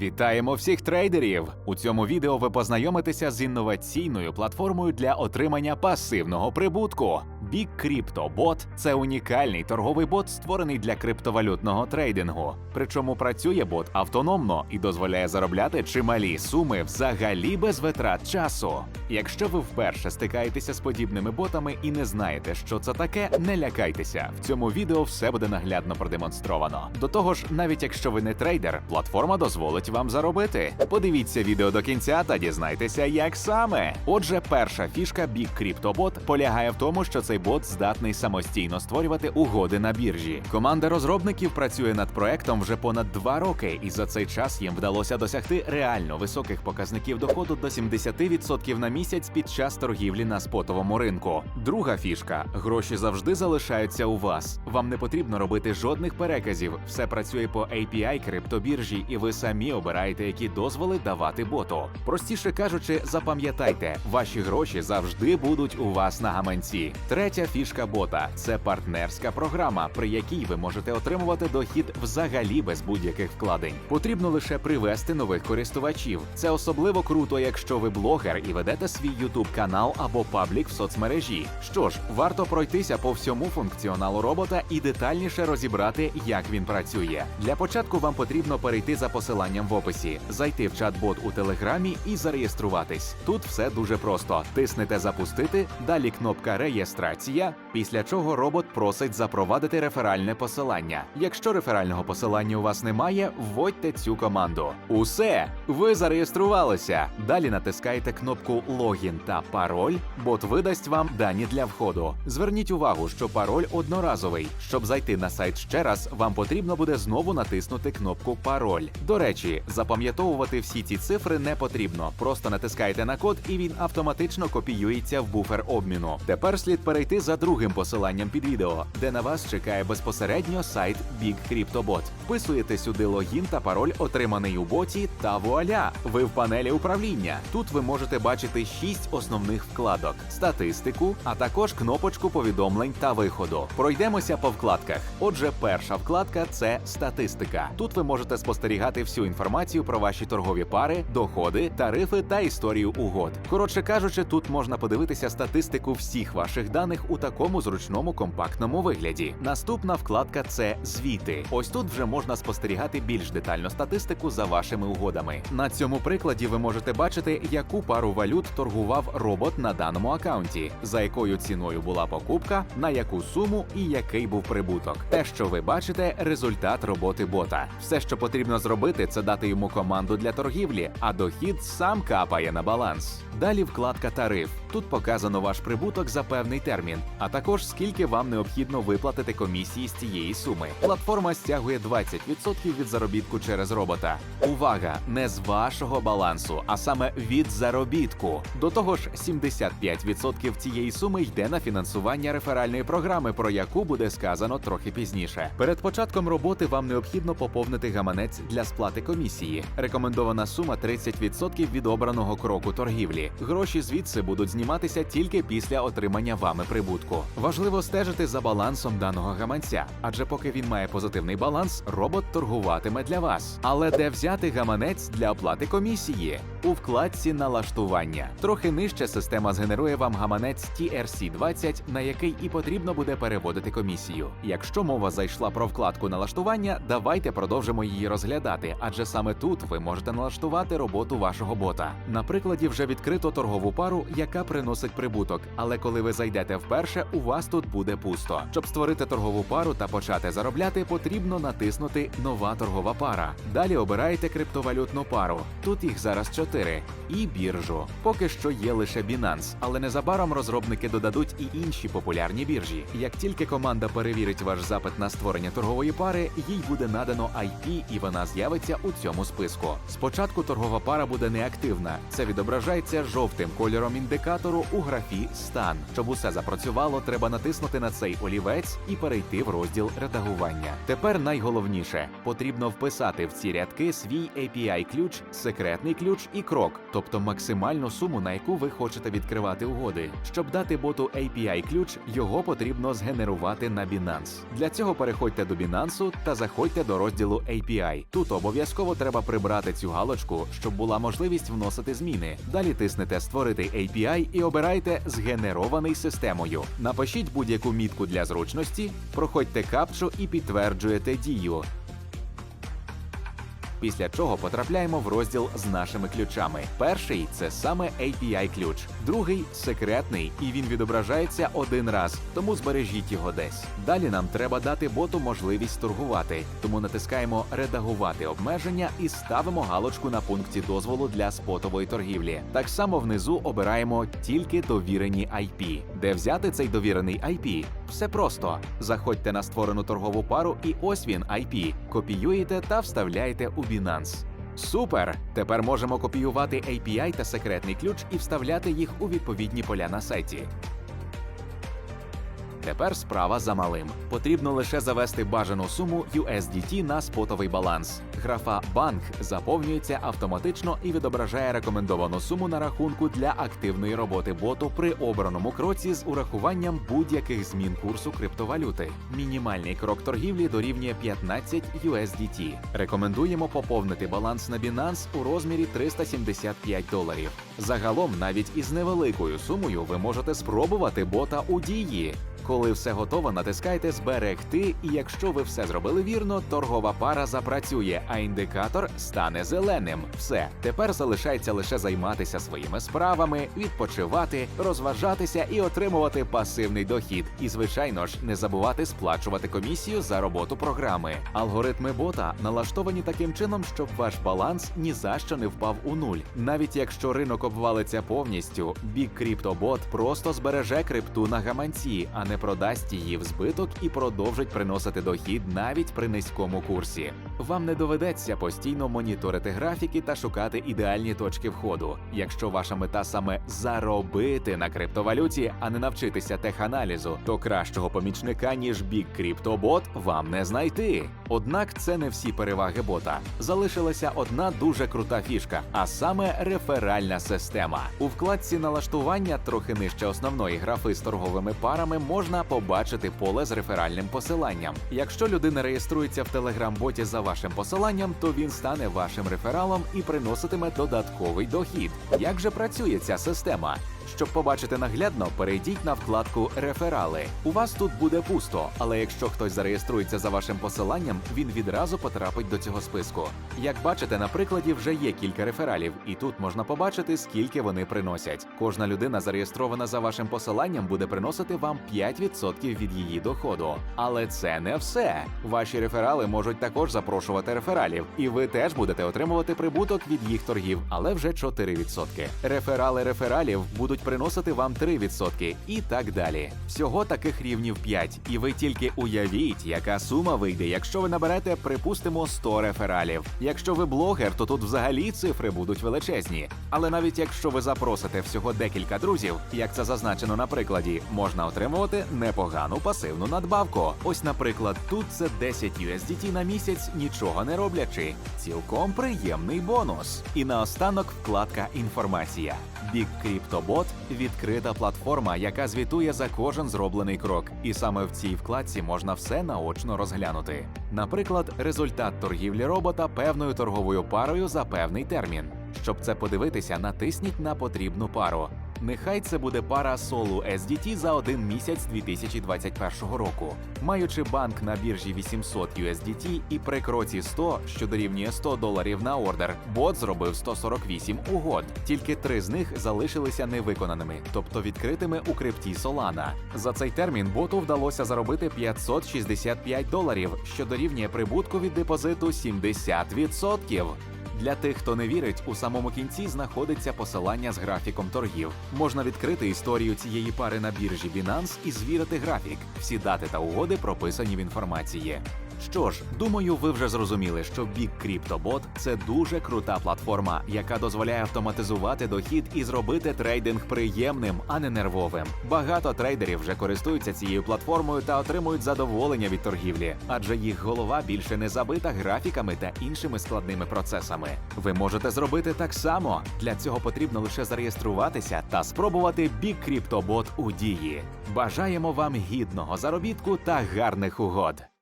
Вітаємо всіх трейдерів! У цьому відео ви познайомитеся з інноваційною платформою для отримання пасивного прибутку. Big Crypto Bot – це унікальний торговий бот, створений для криптовалютного трейдингу. Причому працює бот автономно і дозволяє заробляти чималі суми взагалі без витрат часу. Якщо ви вперше стикаєтеся з подібними ботами і не знаєте, що це таке, не лякайтеся. В цьому відео все буде наглядно продемонстровано. До того ж, навіть якщо ви не трейдер, платформа дозволить вам заробити. Подивіться відео до кінця та дізнайтеся, як саме. Отже, перша фішка Big Crypto Bot полягає в тому, що цей бот здатний самостійно створювати угоди на біржі. Команда розробників працює над проектом вже понад два роки, і за цей час їм вдалося досягти реально високих показників доходу до 70% на місяць під час торгівлі на спотовому ринку. Друга фішка: гроші завжди залишаються у вас. Вам не потрібно робити жодних переказів. Все працює по API криптобіржі, і ви самі обираєте, які дозволи давати боту. Простіше кажучи, запам'ятайте, ваші гроші завжди будуть у вас на гаманці. Третя фішка бота це партнерська програма, при якій ви можете отримувати дохід взагалі без будь-яких вкладень. Потрібно лише привести нових користувачів. Це особливо круто, якщо ви блогер і ведете свій YouTube канал або паблік в соцмережі. Що ж, варто пройтися по всьому функціоналу робота і детальніше розібрати, як він працює. Для початку вам потрібно перейти за посиланням в описі, зайти в чат-бот у телеграмі і зареєструватись. Тут все дуже просто: тиснете запустити, далі кнопка реєстрація, після чого робот просить запровадити реферальне посилання. Якщо реферального посилання у вас немає, вводьте цю команду. Усе, ви зареєструвалися. Далі натискаєте кнопку логін та пароль. Бот видасть вам дані для входу. Зверніть увагу, що пароль одноразовий. Щоб зайти на сайт ще раз, вам потрібно буде знову натиснути кнопку пароль. До речі, запам'ятовувати всі ці цифри не потрібно. Просто натискаєте на код, і він автоматично копіюється в буфер обміну. Тепер слід перейти за другим посиланням під відео, де на вас чекає безпосередньо сайт Big CryptoBot. Вписуєте сюди логін та пароль, отриманий у боті, та вуаля! Ви в панелі управління. Тут ви можете бачити шість основних вкладок: статистику, а також кнопочку повідомлень та виходу. Пройдемося по вкладках. Отже, перша вкладка це статистика. Тут ви можете спостерігати всю інформацію про ваші торгові пари, доходи, тарифи та історію угод. Коротше кажучи, тут можна подивитися статистику всіх ваших даних у такому зручному компактному вигляді. Наступна вкладка це звіти. Ось тут вже можна спостерігати більш детально статистику за вашими угодами. На цьому прикладі ви можете бачити, яку пару валют торгував робот на даному акаунті, за якою ціною була покупка, на яку суму і який був прибуток. Те, що ви бачите, результат роботи бота. Все, що потрібно зробити, це дати йому команду для торгівлі, а дохід сам капає на баланс. Далі вкладка тариф. Тут показано ваш прибуток за певний термін, а також скільки вам необхідно виплатити комісії з цієї суми. Платформа стягує 20% від заробітку через робота. Увага! Не з вашого балансу, а саме від заробітку. До того ж, 75% цієї суми йде на фінансування реферальної програми, про яку буде сказано трохи пізніше. Перед початком роботи вам необхідно поповнити гаманець для сплати комісії. Рекомендована сума 30% від обраного кроку торгівлі. Гроші звідси будуть зніматися тільки після отримання вами прибутку. Важливо стежити за балансом даного гаманця, адже поки він має позитивний баланс, робот торгуватиме для вас. Але де взяти гаманець для оплати комісії? У вкладці налаштування. Трохи нижче система згенерує вам гаманець TRC20, на який і потрібно буде переводити комісію. Якщо мова зайшла про вкладку налаштування, давайте продовжимо її розглядати, адже саме тут ви можете налаштувати роботу вашого бота. На прикладі вже відкрито торгову пару, яка приносить прибуток. Але коли ви зайдете вперше, у вас тут буде пусто. Щоб створити торгову пару та почати заробляти, потрібно натиснути Нова торгова пара. Далі обираєте криптовалютну пару. Тут їх зараз чотири. І біржу. Поки що є лише Binance, але незабаром розробники додадуть і інші популярні біржі. Як тільки команда перевірить ваш запит на створення торгової пари, їй буде надано IP і вона з'явиться у цьому списку. Спочатку торгова пара буде неактивна. Це відображається жовтим кольором індикатору у графі Стан. Щоб усе запрацювало, треба натиснути на цей олівець і перейти в розділ редагування. Тепер найголовніше потрібно вписати в ці рядки свій API ключ, секретний ключ і крок, тобто максимальну суму, на яку ви хочете відкривати угоди. Щоб дати боту API ключ, його потрібно згенерувати на Binance. Для цього переходьте до Binance та заходьте до розділу API. Тут обов'язково треба прибрати цю галочку, щоб була можливість вносити зміни. Далі тиснете Створити API і обирайте згенерований системою. Напишіть будь-яку мітку для зручності, проходьте капчу і підтверджуєте дію. Після чого потрапляємо в розділ з нашими ключами. Перший це саме API ключ, другий секретний, і він відображається один раз, тому збережіть його десь. Далі нам треба дати боту можливість торгувати, тому натискаємо Редагувати обмеження і ставимо галочку на пункті дозволу для спотової торгівлі. Так само внизу обираємо тільки довірені IP. Де взяти цей довірений IP? Все просто. Заходьте на створену торгову пару, і ось він IP. Копіюєте та вставляєте у Binance. Супер! Тепер можемо копіювати API та секретний ключ і вставляти їх у відповідні поля на сайті. Тепер справа за малим. Потрібно лише завести бажану суму USDT на спотовий баланс. Графа банк заповнюється автоматично і відображає рекомендовану суму на рахунку для активної роботи боту при обраному кроці з урахуванням будь-яких змін курсу криптовалюти. Мінімальний крок торгівлі дорівнює 15 USDT. Рекомендуємо поповнити баланс на Binance у розмірі 375 доларів. Загалом, навіть із невеликою сумою, ви можете спробувати бота у дії. Коли все готово, натискайте Зберегти, і якщо ви все зробили вірно, торгова пара запрацює, а індикатор стане зеленим. Все, тепер залишається лише займатися своїми справами, відпочивати, розважатися і отримувати пасивний дохід. І, звичайно ж, не забувати сплачувати комісію за роботу програми. Алгоритми бота налаштовані таким чином, щоб ваш баланс ні за що не впав у нуль. Навіть якщо ринок обвалиться повністю, Crypto Bot просто збереже крипту на гаманці, а не продасть її в збиток і продовжить приносити дохід навіть при низькому курсі. Вам не доведеться постійно моніторити графіки та шукати ідеальні точки входу. Якщо ваша мета саме заробити на криптовалюті, а не навчитися теханалізу, то кращого помічника ніж Crypto Bot вам не знайти. Однак це не всі переваги бота. Залишилася одна дуже крута фішка, а саме реферальна система. У вкладці налаштування трохи нижче основної графи з торговими парами можна побачити поле з реферальним посиланням. Якщо людина реєструється в телеграм-боті за вашим посиланням, то він стане вашим рефералом і приноситиме додатковий дохід. Як же працює ця система? Щоб побачити наглядно, перейдіть на вкладку Реферали. У вас тут буде пусто, але якщо хтось зареєструється за вашим посиланням, він відразу потрапить до цього списку. Як бачите, на прикладі вже є кілька рефералів, і тут можна побачити, скільки вони приносять. Кожна людина, зареєстрована за вашим посиланням, буде приносити вам 5% від її доходу. Але це не все. Ваші реферали можуть також запрошувати рефералів, і ви теж будете отримувати прибуток від їх торгів, але вже 4%. Реферали рефералів будуть приносити вам 3% і так далі. Всього таких рівнів 5. І ви тільки уявіть, яка сума вийде, якщо ви наберете, припустимо, 100 рефералів. Якщо ви блогер, то тут взагалі цифри будуть величезні. Але навіть якщо ви запросите всього декілька друзів, як це зазначено на прикладі, можна отримувати непогану пасивну надбавку. Ось, наприклад, тут це 10 USDT на місяць, нічого не роблячи. Цілком приємний бонус. І наостанок вкладка Інформація. Big Crypto – відкрита платформа, яка звітує за кожен зроблений крок, і саме в цій вкладці можна все наочно розглянути. Наприклад, результат торгівлі робота певною торговою парою за певний термін. Щоб це подивитися, натисніть на потрібну пару. Нехай це буде пара Solu SDT за один місяць 2021 року. Маючи банк на біржі 800 USDT і при кроці 100, що дорівнює 100 доларів на ордер, бот зробив 148 угод. Тільки три з них залишилися невиконаними, тобто відкритими у крипті Solana. За цей термін боту вдалося заробити 565 доларів, що дорівнює прибутку від депозиту 70%. Для тих, хто не вірить, у самому кінці знаходиться посилання з графіком торгів. Можна відкрити історію цієї пари на біржі Binance і звірити графік. Всі дати та угоди прописані в інформації. Що ж, думаю, ви вже зрозуміли, що Big CryptoBot – це дуже крута платформа, яка дозволяє автоматизувати дохід і зробити трейдинг приємним, а не нервовим. Багато трейдерів вже користуються цією платформою та отримують задоволення від торгівлі, адже їх голова більше не забита графіками та іншими складними процесами. Ви можете зробити так само. Для цього потрібно лише зареєструватися та спробувати Big CryptoBot у дії. Бажаємо вам гідного заробітку та гарних угод.